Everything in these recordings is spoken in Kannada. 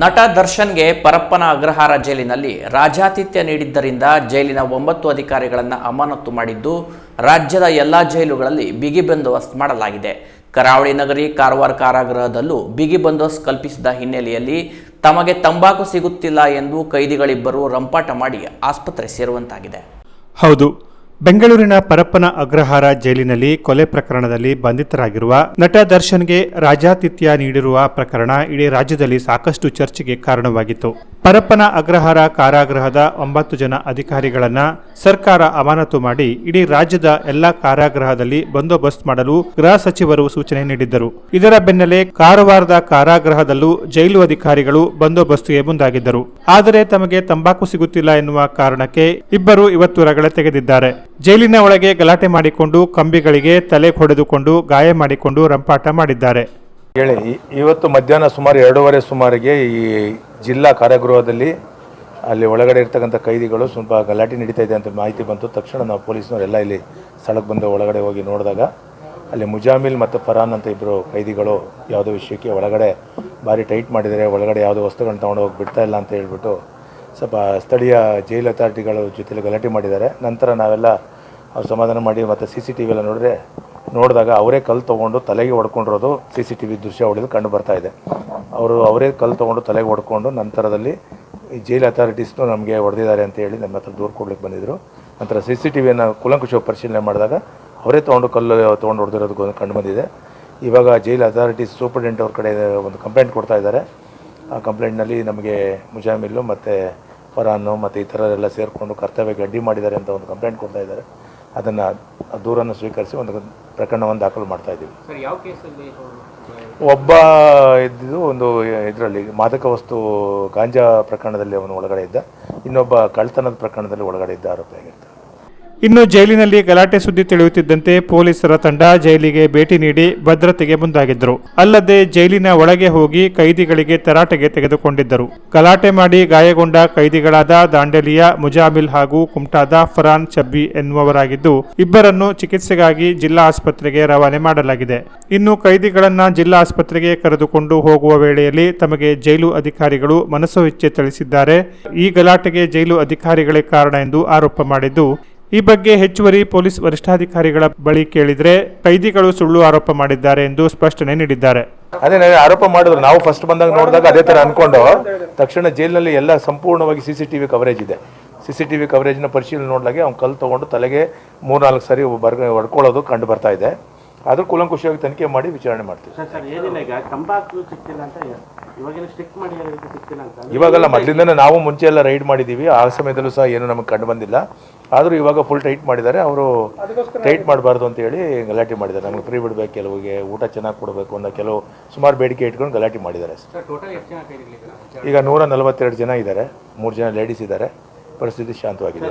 ನಟ ದರ್ಶನ್ಗೆ ಪರಪ್ಪನ ಅಗ್ರಹಾರ ಜೈಲಿನಲ್ಲಿ ರಾಜಾತಿಥ್ಯ ನೀಡಿದ್ದರಿಂದ ಜೈಲಿನ ಒಂಬತ್ತು ಅಧಿಕಾರಿಗಳನ್ನು ಅಮಾನತು ಮಾಡಿದ್ದು, ರಾಜ್ಯದ ಎಲ್ಲ ಜೈಲುಗಳಲ್ಲಿ ಬಿಗಿ ಬಂದೋಬಸ್ತ್ ಮಾಡಲಾಗಿದೆ. ಕರಾವಳಿ ನಗರಿ ಕಾರವಾರ ಕಾರಾಗೃಹದಲ್ಲೂ ಬಿಗಿ ಬಂದೋಬಸ್ತ್ ಕಲ್ಪಿಸಿದ ಹಿನ್ನೆಲೆಯಲ್ಲಿ ತಮಗೆ ತಂಬಾಕು ಸಿಗುತ್ತಿಲ್ಲ ಎಂದು ಕೈದಿಗಳಿಬ್ಬರು ರಂಪಾಟ ಮಾಡಿ ಆಸ್ಪತ್ರೆ ಸೇರುವಂತಾಗಿದೆ. ಹೌದು. ಬೆಂಗಳೂರಿನ ಪರಪ್ಪನ ಅಗ್ರಹಾರ ಜೈಲಿನಲ್ಲಿ ಕೊಲೆ ಪ್ರಕರಣದಲ್ಲಿ ಬಂಧಿತರಾಗಿರುವ ನಟ ದರ್ಶನ್ಗೆ ರಾಜಾತಿಥ್ಯ ನೀಡಿರುವ ಪ್ರಕರಣ ಇಡೀ ರಾಜ್ಯದಲ್ಲಿ ಸಾಕಷ್ಟು ಚರ್ಚೆಗೆ ಕಾರಣವಾಗಿತ್ತು. ಪರಪ್ಪನ ಅಗ್ರಹಾರ ಕಾರಾಗೃಹದ ಒಂಬತ್ತು ಜನ ಅಧಿಕಾರಿಗಳನ್ನ ಸರ್ಕಾರ ಅಮಾನತು ಮಾಡಿ ಇಡೀ ರಾಜ್ಯದ ಎಲ್ಲಾ ಕಾರಾಗೃಹದಲ್ಲಿ ಬಂದೋಬಸ್ತ್ ಮಾಡಲು ಗೃಹ ಸಚಿವರು ಸೂಚನೆ ನೀಡಿದ್ದರು. ಇದರ ಬೆನ್ನಲ್ಲೇ ಕಾರವಾರದ ಕಾರಾಗೃಹದಲ್ಲೂ ಜೈಲು ಅಧಿಕಾರಿಗಳು ಬಂದೋಬಸ್ತ್ಗೆ ಮುಂದಾಗಿದ್ದರು. ಆದರೆ ತಮಗೆ ತಂಬಾಕು ಸಿಗುತ್ತಿಲ್ಲ ಎನ್ನುವ ಕಾರಣಕ್ಕೆ ಇಬ್ಬರು ಇವತ್ತು ರಗಳೆ ತೆಗೆದಿದ್ದಾರೆ. ಜೈಲಿನ ಒಳಗೆ ಗಲಾಟೆ ಮಾಡಿಕೊಂಡು ಕಂಬಿಗಳಿಗೆ ತಲೆ ಹೊಡೆದುಕೊಂಡು ಗಾಯ ಮಾಡಿಕೊಂಡು ರಂಪಾಟ ಮಾಡಿದ್ದಾರೆ. ಹೇಳಿ ಇವತ್ತು ಮಧ್ಯಾಹ್ನ ಸುಮಾರು ಎರಡೂವರೆ ಸುಮಾರಿಗೆ ಈ ಜಿಲ್ಲಾ ಕಾರಾಗೃಹದಲ್ಲಿ ಅಲ್ಲಿ ಒಳಗಡೆ ಇರ್ತಕ್ಕಂಥ ಕೈದಿಗಳು ಸ್ವಲ್ಪ ಗಲಾಟೆ ನಡೀತಾ ಇದೆ ಅಂತ ಮಾಹಿತಿ ಬಂತು. ತಕ್ಷಣ ನಾವು ಪೊಲೀಸ್ನವರೆಲ್ಲ ಇಲ್ಲಿ ಸ್ಥಳಕ್ಕೆ ಬಂದು ಒಳಗಡೆ ಹೋಗಿ ನೋಡಿದಾಗ ಅಲ್ಲಿ ಮುಜಾಮಿಲ್ ಮತ್ತು ಫರಾನ್ ಅಂತ ಇಬ್ಬರು ಕೈದಿಗಳು ಯಾವುದೋ ವಿಷಯಕ್ಕೆ ಒಳಗಡೆ ಭಾರಿ ಟೈಟ್ ಮಾಡಿದ್ದಾರೆ. ಒಳಗಡೆ ಯಾವುದೋ ವಸ್ತುಗಳನ್ನ ತೊಗೊಂಡು ಹೋಗಿ ಬಿಡ್ತಾ ಇಲ್ಲ ಅಂತ ಹೇಳ್ಬಿಟ್ಟು ಸ್ವಲ್ಪ ಸ್ಥಳೀಯ ಜೈಲ್ ಅಥಾರಿಟಿಗಳ ಜೊತೆಲಿ ಗಲಾಟೆ ಮಾಡಿದ್ದಾರೆ. ನಂತರ ನಾವೆಲ್ಲ ಅವ್ರು ಸಮಾಧಾನ ಮಾಡಿ ಮತ್ತು ಸಿ ಸಿ ಟಿ ವಿ ಎಲ್ಲ ನೋಡಿದ್ರೆ ನೋಡಿದಾಗ ಅವರೇ ಕಲ್ಲು ತೊಗೊಂಡು ತಲೆಗೆ ಹೊಡ್ಕೊಂಡಿರೋದು ಸಿ ಸಿ ಟಿ ವಿ ದೃಶ್ಯ ಹೊಡೆದು ಕಂಡು ಬರ್ತಾ ಇದೆ. ಅವರು ಅವರೇ ಕಲ್ಲು ತೊಗೊಂಡು ತಲೆಗೆ ಹೊಡ್ಕೊಂಡು ನಂತರದಲ್ಲಿ ಈ ಜೈಲ್ ಅಥಾರಿಟೀಸ್ನು ನಮಗೆ ಹೊಡೆದಿದ್ದಾರೆ ಅಂತ ಹೇಳಿ ನಮ್ಮ ಹತ್ರ ದೂರು ಕೊಡ್ಲಿಕ್ಕೆ ಬಂದಿದ್ದರು ನಂತರ ಸಿ ಸಿ ಟಿ ವಿಯನ್ನು ಕುಲಂಕುಷವಾಗಿ ಪರಿಶೀಲನೆ ಮಾಡಿದಾಗ ಅವರೇ ತೊಗೊಂಡು ಕಲ್ಲು ತೊಗೊಂಡು ಹೊಡೆದಿರೋದು ಕಂಡು ಬಂದಿದೆ. ಇವಾಗ ಜೈಲ್ ಅಥಾರಿಟೀಸ್ ಸೂಪರ್ಡೆಂಟ್ ಅವ್ರ ಕಡೆ ಒಂದು ಕಂಪ್ಲೇಂಟ್ ಕೊಡ್ತಾ ಇದ್ದಾರೆ. ಆ ಕಂಪ್ಲೇಂಟ್ನಲ್ಲಿ ನಮಗೆ ಮುಜಾಮಿಲ್ಲು ಮತ್ತು ಫರಾನು ಮತ್ತು ಈ ಥರರೆಲ್ಲ ಸೇರಿಕೊಂಡು ಕರ್ತವ್ಯಕ್ಕೆ ಅಡ್ಡಿ ಮಾಡಿದ್ದಾರೆ ಅಂತ ಒಂದು ಕಂಪ್ಲೇಂಟ್ ಕೊಡ್ತಾ ಇದ್ದಾರೆ. ಅದನ್ನು ದೂರನ್ನು ಸ್ವೀಕರಿಸಿ ಒಂದು ಪ್ರಕರಣವನ್ನು ದಾಖಲು ಮಾಡ್ತಾ ಇದ್ದೀವಿ. ಒಬ್ಬ ಇದ್ದಿದ್ದು ಒಂದು ಇದರಲ್ಲಿ ಮಾದಕ ವಸ್ತು ಗಾಂಜಾ ಪ್ರಕರಣದಲ್ಲಿ ಅವನು ಒಳಗಡೆ ಇದ್ದ ಇನ್ನೊಬ್ಬ ಕಳ್ತನದ ಪ್ರಕರಣದಲ್ಲಿ ಒಳಗಡೆ ಇದ್ದ ಆರೋಪಿಯಾಗಿರ್ತಾರೆ. ಇನ್ನು ಜೈಲಿನಲ್ಲಿ ಗಲಾಟೆ ಸುದ್ದಿ ತಿಳಿಯುತ್ತಿದ್ದಂತೆ ಪೊಲೀಸರ ತಂಡ ಜೈಲಿಗೆ ಭೇಟಿ ನೀಡಿ ಭದ್ರತೆಗೆ ಮುಂದಾಗಿದ್ದರು. ಅಲ್ಲದೆ ಜೈಲಿನ ಒಳಗೆ ಹೋಗಿ ಕೈದಿಗಳಿಗೆ ತರಾಟೆಗೆ ತೆಗೆದುಕೊಂಡಿದ್ದರು. ಗಲಾಟೆ ಮಾಡಿ ಗಾಯಗೊಂಡ ಕೈದಿಗಳಾದ ದಾಂಡೇಲಿಯ ಮುಜಾಮಿಲ್ ಹಾಗೂ ಕುಮ್ಟಾದ ಫರಾನ್ ಚಬ್ಬಿ ಎನ್ನುವವರಾಗಿದ್ದು, ಇಬ್ಬರನ್ನು ಚಿಕಿತ್ಸೆಗಾಗಿ ಜಿಲ್ಲಾ ಆಸ್ಪತ್ರೆಗೆ ರವಾನೆ ಮಾಡಲಾಗಿದೆ. ಇನ್ನು ಕೈದಿಗಳನ್ನ ಜಿಲ್ಲಾ ಆಸ್ಪತ್ರೆಗೆ ಕರೆದುಕೊಂಡು ಹೋಗುವ ವೇಳೆಯಲ್ಲಿ ತಮಗೆ ಜೈಲು ಅಧಿಕಾರಿಗಳು ಮನಸ್ಸು ಇಚ್ಛೆ ತಿಳಿಸಿದ್ದಾರೆ ಈ ಗಲಾಟೆಗೆ ಜೈಲು ಅಧಿಕಾರಿಗಳೇ ಕಾರಣ ಎಂದು ಆರೋಪ ಮಾಡಿದ್ದು ಈ ಬಗ್ಗೆ ಹೆಚ್ಚುವರಿ ಪೊಲೀಸ್ ವರಿಷ್ಠಾಧಿಕಾರಿಗಳ ಬಳಿ ಕೇಳಿದ್ರೆ ಕೈದಿಗಳು ಸುಳ್ಳು ಆರೋಪ ಮಾಡಿದ್ದಾರೆ ಎಂದು ಸ್ಪಷ್ಟನೆ ನೀಡಿದ್ದಾರೆ. ಅದೇ ಆರೋಪ ಮಾಡಿದ್ರು. ನಾವು ಫಸ್ಟ್ ಬಂದಾಗ ನೋಡಿದಾಗ ಅದೇ ಥರ ಅನ್ಕೊಂಡು ತಕ್ಷಣ ಜೈಲಿನಲ್ಲಿ ಎಲ್ಲ ಸಂಪೂರ್ಣವಾಗಿ C C T V coverage ಇದೆ. ಸಿ ಸಿ ಟಿ ವಿ ಕವರೇಜ್ನ ಪರಿಶೀಲನೆ ನೋಡಿದಾಗ ಅವ್ನು ಕಲ್ಲು ತೊಗೊಂಡು ತಲೆಗೆ ಮೂರ್ನಾಲ್ಕು ಸರಿ ಬರ್ಗ ಹೊಡ್ಕೊಳ್ಳೋದು ಕಂಡು ಬರ್ತಾ ಇದೆ. ಆದರೂ ಕೂಲಂಕುಷಿಯಾಗಿ ತನಿಖೆ ಮಾಡಿ ವಿಚಾರಣೆ ಮಾಡ್ತೀವಿ. ಇವಾಗೆಲ್ಲ ಸ್ಟಿಕ್ ಮಾಡಿ ಹೇಳಿದ್ರೆ ಅಂತ ಇವಾಗೆಲ್ಲ ಮೊದಲಿಂದನೇ ನಾವು ಮುಂಚೆ ಎಲ್ಲ ರೈಡ್ ಮಾಡಿದ್ದೀವಿ ಆ ಸಮಯದಲ್ಲೂ ಸಹ ಏನು ನಮಗೆ ಕಂಡು ಬಂದಿಲ್ಲ. ಆದರೂ ಇವಾಗ ಫುಲ್ ಟೈಟ್ ಮಾಡಿದ್ದಾರೆ. ಅವರು ಟೈಟ್ ಮಾಡಬಾರ್ದು ಅಂತ ಹೇಳಿ ಗಲಾಟೆ ಮಾಡಿದ್ದಾರೆ. ನಮಗೆ ಫ್ರೀ ಬಿಡಬೇಕು ಕೆಲವಿಗೆ ಊಟ ಚೆನ್ನಾಗಿ ಕೊಡಬೇಕು ಅನ್ನೋ ಕೆಲವು ಸುಮಾರು ಬೇಡಿಕೆ ಇಟ್ಕೊಂಡು ಗಲಾಟೆ ಮಾಡಿದ್ದಾರೆ. ಈಗ ನೂರ ನಲವತ್ತೆರಡು ಜನ ಇದ್ದಾರೆ. ಮೂರು ಜನ ಲೇಡೀಸ್ ಇದ್ದಾರೆ. ಪರಿಸ್ಥಿತಿ ಶಾಂತವಾಗಿದೆ.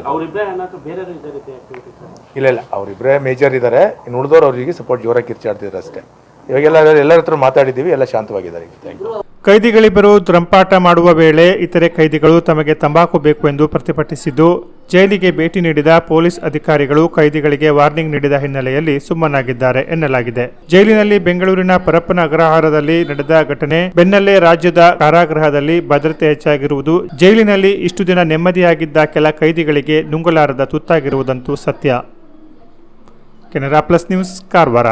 ಇಲ್ಲ ಇಲ್ಲ. ಅವರಿಬ್ಬರೇ ಮೇಜರ್ ಇದ್ದಾರೆ. ಇನ್ನು ಉಳಿದವ್ರು ಅವರಿಗೆ ಸಪೋರ್ಟ್ ಜೋರಾಗಿ ಕಿರ್ಚಾಡ್ತಿದ್ದಾರೆ ಅಷ್ಟೇ. ಇವಾಗೆಲ್ಲ ಎಲ್ಲರ ಹತ್ರ ಮಾತಾಡಿದ್ದೀವಿ. ಎಲ್ಲ ಶಾಂತವಾಗಿದ್ದಾರೆ. ಈಗ ಥ್ಯಾಂಕ್ ಯು ಕೈದಿಗಳಿಬ್ಬರು ದ್ರಂಪಾಟ ಮಾಡುವ ವೇಳೆ ಇತರೆ ಕೈದಿಗಳು ತಮಗೆ ತಂಬಾಕು ಬೇಕು ಎಂದು ಪ್ರತಿಭಟಿಸಿದ್ದು, ಜೈಲಿಗೆ ಭೇಟಿ ನೀಡಿದ ಪೊಲೀಸ್ ಅಧಿಕಾರಿಗಳು ಕೈದಿಗಳಿಗೆ ವಾರ್ನಿಂಗ್ ನೀಡಿದ ಹಿನ್ನೆಲೆಯಲ್ಲಿ ಸುಮ್ಮನಾಗಿದ್ದಾರೆ ಎನ್ನಲಾಗಿದೆ. ಜೈಲಿನಲ್ಲಿ ಬೆಂಗಳೂರಿನ ಪರಪ್ಪನ ಅಗ್ರಹಾರದಲ್ಲಿ ನಡೆದ ಘಟನೆ, ಬೆನ್ನಲ್ಲೇ ರಾಜ್ಯದ ಕಾರಾಗೃಹದಲ್ಲಿ ಭದ್ರತೆ ಹೆಚ್ಚಾಗಿರುವುದು, ಜೈಲಿನಲ್ಲಿ ಇಷ್ಟು ದಿನ ನೆಮ್ಮದಿಯಾಗಿದ್ದ ಕೆಲ ಕೈದಿಗಳಿಗೆ ನುಂಗಲಾರದ ತುತ್ತಾಗಿರುವುದಂತೂ ಸತ್ಯ. Canara plus news, Karwar.